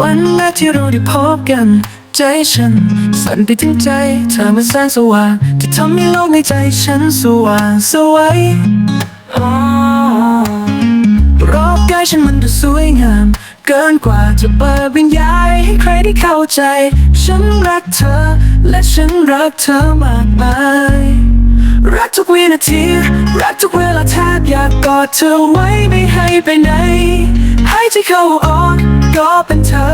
วันแรกที่เราได้พบกัน ใจฉัน สั่นไปถึงใจ เธอมันแสงสว่างที่ทำให้โลกในใจฉันสว่างสวยรอบกายฉันมันดูสวยงาม เกินกว่าจะเปิดบรรยายให้ใครได้เข้าใจ ฉันรักเธอ และฉันรักเธอมากมายรักทุกวินาที รักทุกเวลาแทบอยากกอดเธอไว้ไม่ให้ไปไหนให้ใจเข้าออก ก็เป็นเธอ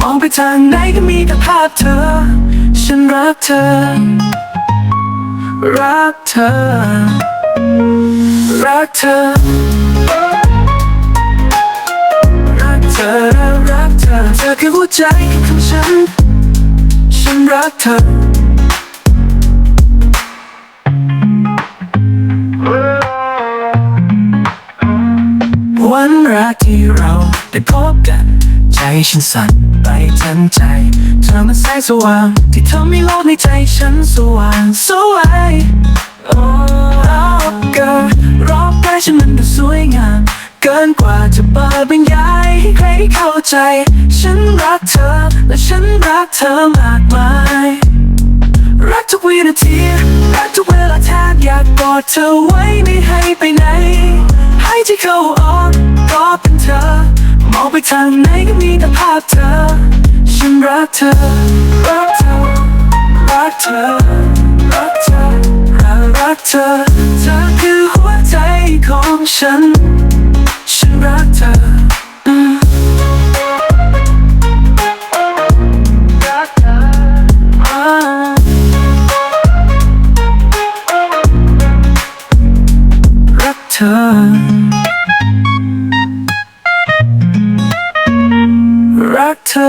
มองไปทางไหนก็มีแต่ภาพเธอ ฉันรักเธอ รักเธอ รักเธอ รักเธอ รักเธอ เธอคือหัวใจของฉัน ฉันรักเธอ วันแรกที่เราได้พบกัน ใจฉันสั่นไปทั้งใจ เธอมันแสงสว่าง ที่ทำให้โลกในใจฉันสว่างสวยโอ้เกินรอบกายฉันมันดูสวยงาม เกินกว่าจะเปิดบรรยายให้ใครเข้าใจ ฉันรักเธอ และฉันรักเธอมากมายรักทุกวินาทีรักทุกเวลาแทบอยากกอดเธอไว้ ไปทางไหนก็มีแต่ภาพเธอ ฉันรักเธอ รักเธอ รักเธอ รักเธอ รักเธอ เธอคือหัวใจของฉัน ฉันรักเธออืมรักเธอ อ่